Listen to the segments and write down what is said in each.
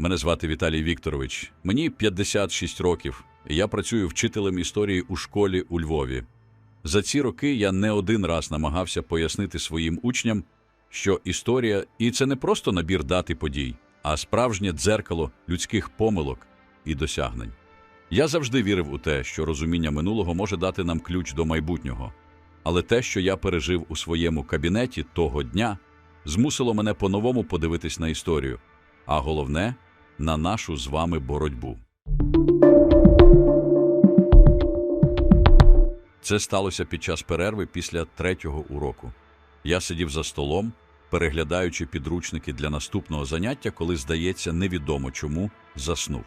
Мене звати Віталій Вікторович. Мені 56 років, і я працюю вчителем історії у школі у Львові. За ці роки я не один раз намагався пояснити своїм учням, що історія і це не просто набір дат і подій, а справжнє дзеркало людських помилок і досягнень. Я завжди вірив у те, що розуміння минулого може дати нам ключ до майбутнього. Але те, що я пережив у своєму кабінеті того дня, змусило мене по-новому подивитись на історію, а головне на нашу з вами боротьбу. Це сталося під час перерви після третього уроку. Я сидів за столом, переглядаючи підручники для наступного заняття, коли, здається, невідомо чому заснув.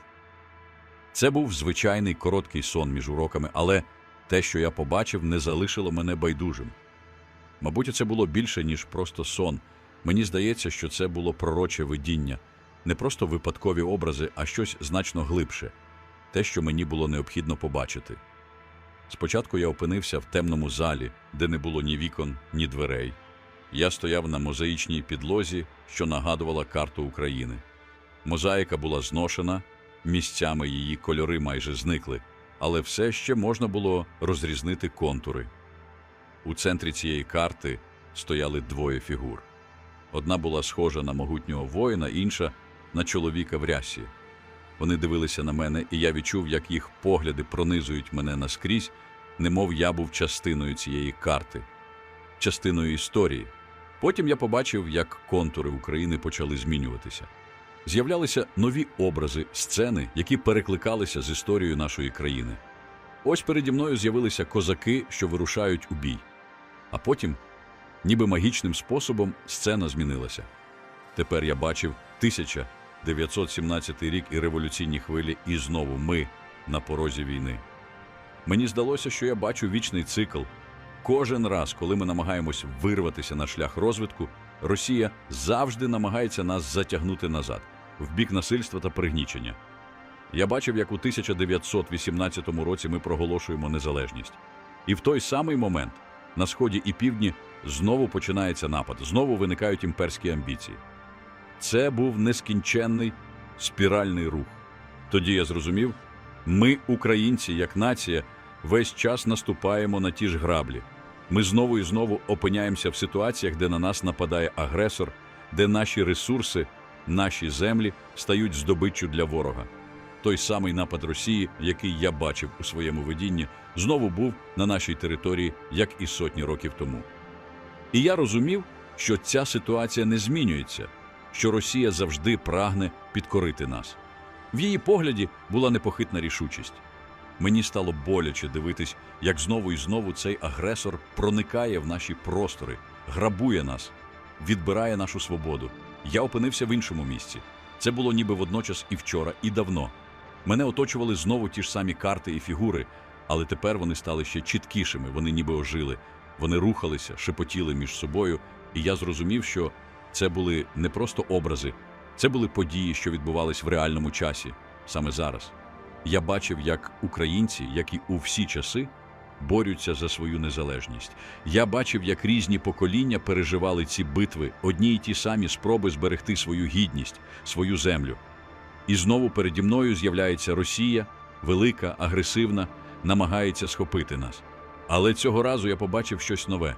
Це був звичайний короткий сон між уроками, але те, що я побачив, не залишило мене байдужим. Мабуть, це було більше, ніж просто сон. Мені здається, що це було пророче видіння, не просто випадкові образи, а щось значно глибше те, що мені було необхідно побачити. Спочатку я опинився в темному залі, де не було ні вікон, ні дверей. Я стояв на мозаїчній підлозі, що нагадувала карту України. Мозаїка була зношена, місцями її кольори майже зникли, але все ще можна було розрізнити контури. У центрі цієї карти стояли двоє фігур. Одна була схожа на могутнього воїна, інша на чоловіка в рясі. Вони дивилися на мене, і я відчув, як їх погляди пронизують мене наскрізь, немов я був частиною цієї карти, частиною історії. Потім я побачив, як контури України почали змінюватися. З'являлися нові образи, сцени, які перекликалися з історією нашої країни. Ось переді мною з'явилися козаки, що вирушають у бій. А потім, ніби магічним способом, сцена змінилася. Тепер я бачив 1917 рік і революційні хвилі, і знову ми на порозі війни. Мені здалося, що я бачу вічний цикл. Кожен раз, коли ми намагаємось вирватися на шлях розвитку, Росія завжди намагається нас затягнути назад, в бік насильства та пригнічення. Я бачив, як у 1918 році ми проголошуємо незалежність. І в той самий момент на сході і півдні знову починається напад, знову виникають імперські амбіції. Це був нескінченний спіральний рух. Тоді я зрозумів, ми, українці, як нація, весь час наступаємо на ті ж граблі. Ми знову і знову опиняємося в ситуаціях, де на нас нападає агресор, де наші ресурси, наші землі стають здобиччю для ворога. Той самий напад Росії, який я бачив у своєму видінні, знову був на нашій території, як і сотні років тому. І я розумів, що ця ситуація не змінюється, що Росія завжди прагне підкорити нас. В її погляді була непохитна рішучість. Мені стало боляче дивитись, як знову і знову цей агресор проникає в наші простори, грабує нас, відбирає нашу свободу. Я опинився в іншому місці. Це було ніби водночас і вчора, і давно. Мене оточували знову ті ж самі карти і фігури, але тепер вони стали ще чіткішими, вони ніби ожили. Вони рухалися, шепотіли між собою, і я зрозумів, що це були не просто образи, це були події, що відбувались в реальному часі, саме зараз. Я бачив, як українці, як і у всі часи, борються за свою незалежність. Я бачив, як різні покоління переживали ці битви, одні й ті самі спроби зберегти свою гідність, свою землю. І знову переді мною з'являється Росія, велика, агресивна, намагається схопити нас. Але цього разу я побачив щось нове.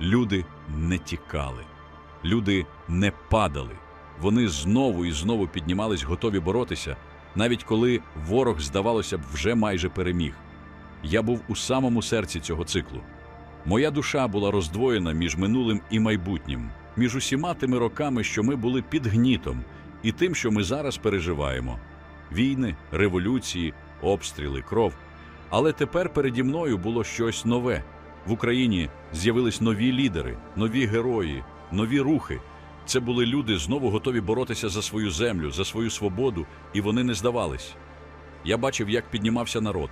Люди не тікали, люди не падали. Вони знову і знову піднімались, готові боротися, навіть коли ворог, здавалося б, вже майже переміг. Я був у самому серці цього циклу. Моя душа була роздвоєна між минулим і майбутнім, між усіма тими роками, що ми були під гнітом, і тим, що ми зараз переживаємо: війни, революції, обстріли, кров. Але тепер переді мною було щось нове. В Україні з'явились нові лідери, нові герої, нові рухи. Це були люди, знову готові боротися за свою землю, за свою свободу, і вони не здавались. Я бачив, як піднімався народ,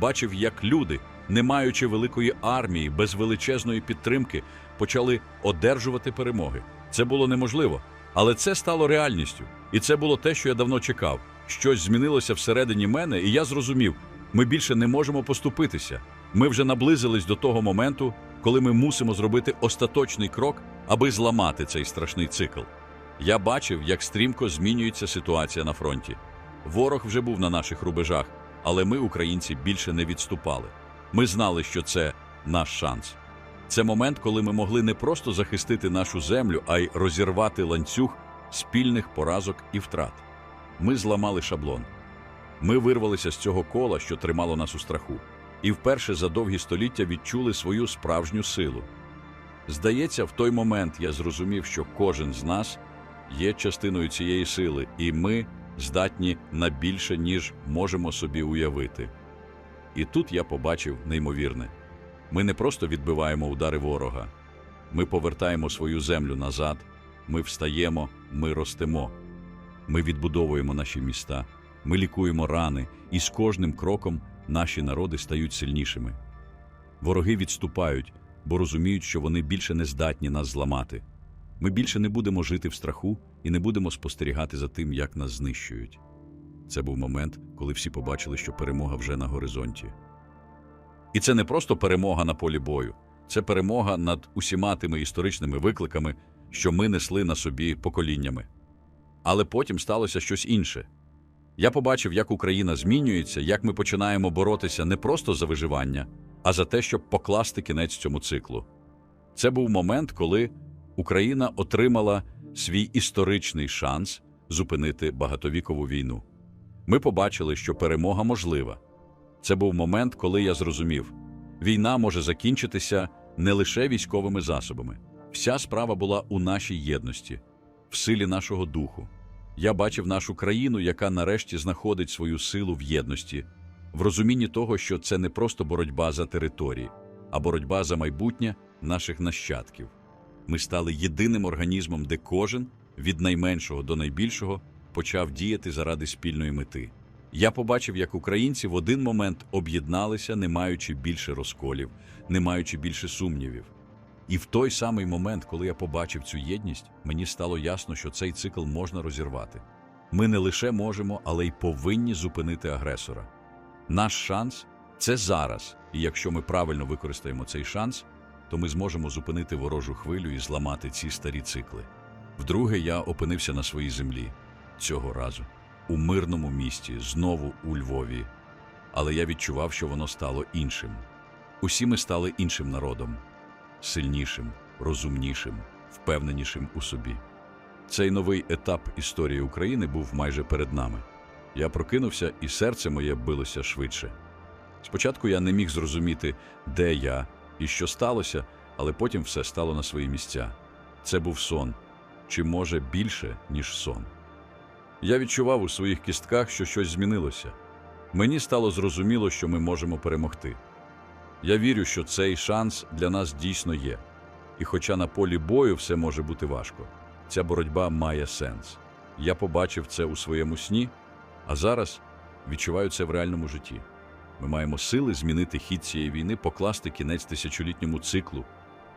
бачив, як люди, не маючи великої армії, без величезної підтримки, почали одержувати перемоги. Це було неможливо, але це стало реальністю. І це було те, що я давно чекав. Щось змінилося всередині мене, і я зрозумів, ми більше не можемо поступитися. Ми вже наблизились до того моменту, коли ми мусимо зробити остаточний крок, аби зламати цей страшний цикл. Я бачив, як стрімко змінюється ситуація на фронті. Ворог вже був на наших рубежах, але ми, українці, більше не відступали. Ми знали, що це наш шанс. Це момент, коли ми могли не просто захистити нашу землю, а й розірвати ланцюг спільних поразок і втрат. Ми зламали шаблон. Ми вирвалися з цього кола, що тримало нас у страху, і вперше за довгі століття відчули свою справжню силу. Здається, в той момент я зрозумів, що кожен з нас є частиною цієї сили, і ми здатні на більше, ніж можемо собі уявити. І тут я побачив неймовірне. Ми не просто відбиваємо удари ворога, ми повертаємо свою землю назад, ми встаємо, ми ростемо, ми відбудовуємо наші міста, ми лікуємо рани, і з кожним кроком наші народи стають сильнішими. Вороги відступають, бо розуміють, що вони більше не здатні нас зламати. Ми більше не будемо жити в страху і не будемо спостерігати за тим, як нас знищують. Це був момент, коли всі побачили, що перемога вже на горизонті. І це не просто перемога на полі бою, це перемога над усіма тими історичними викликами, що ми несли на собі поколіннями. Але потім сталося щось інше. Я побачив, як Україна змінюється, як ми починаємо боротися не просто за виживання, а за те, щоб покласти кінець цьому циклу. Це був момент, коли Україна отримала свій історичний шанс зупинити багатовікову війну. Ми побачили, що перемога можлива. Це був момент, коли я зрозумів, війна може закінчитися не лише військовими засобами. Вся справа була у нашій єдності, в силі нашого духу. Я бачив нашу країну, яка нарешті знаходить свою силу в єдності, в розумінні того, що це не просто боротьба за території, а боротьба за майбутнє наших нащадків. Ми стали єдиним організмом, де кожен, від найменшого до найбільшого, почав діяти заради спільної мети. Я побачив, як українці в один момент об'єдналися, не маючи більше розколів, не маючи більше сумнівів. І в той самий момент, коли я побачив цю єдність, мені стало ясно, що цей цикл можна розірвати. Ми не лише можемо, але й повинні зупинити агресора. Наш шанс це зараз, і якщо ми правильно використаємо цей шанс, то ми зможемо зупинити ворожу хвилю і зламати ці старі цикли. Вдруге, я опинився на своїй землі цього разу, у мирному місті, знову у Львові. Але я відчував, що воно стало іншим. Усі ми стали іншим народом, сильнішим, розумнішим, впевненішим у собі. Цей новий етап історії України був майже перед нами. Я прокинувся, і серце моє билося швидше. Спочатку я не міг зрозуміти, де я і що сталося, але потім все стало на свої місця. Це був сон, чи може більше, ніж сон. Я відчував у своїх кістках, що щось змінилося. Мені стало зрозуміло, що ми можемо перемогти. Я вірю, що цей шанс для нас дійсно є. І хоча на полі бою все може бути важко, ця боротьба має сенс. Я побачив це у своєму сні, а зараз відчуваю це в реальному житті. Ми маємо сили змінити хід цієї війни, покласти кінець тисячолітньому циклу,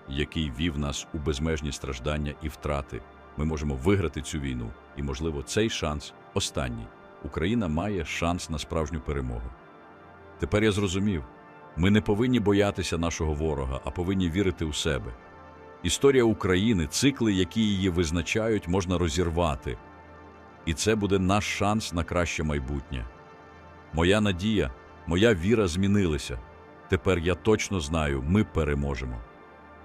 який вів нас у безмежні страждання і втрати. Ми можемо виграти цю війну, і, можливо, цей шанс останній. Україна має шанс на справжню перемогу. Тепер я зрозумів, ми не повинні боятися нашого ворога, а повинні вірити у себе. Історія України, цикли, які її визначають, можна розірвати. І це буде наш шанс на краще майбутнє. Моя надія, моя віра змінилися. Тепер я точно знаю, ми переможемо.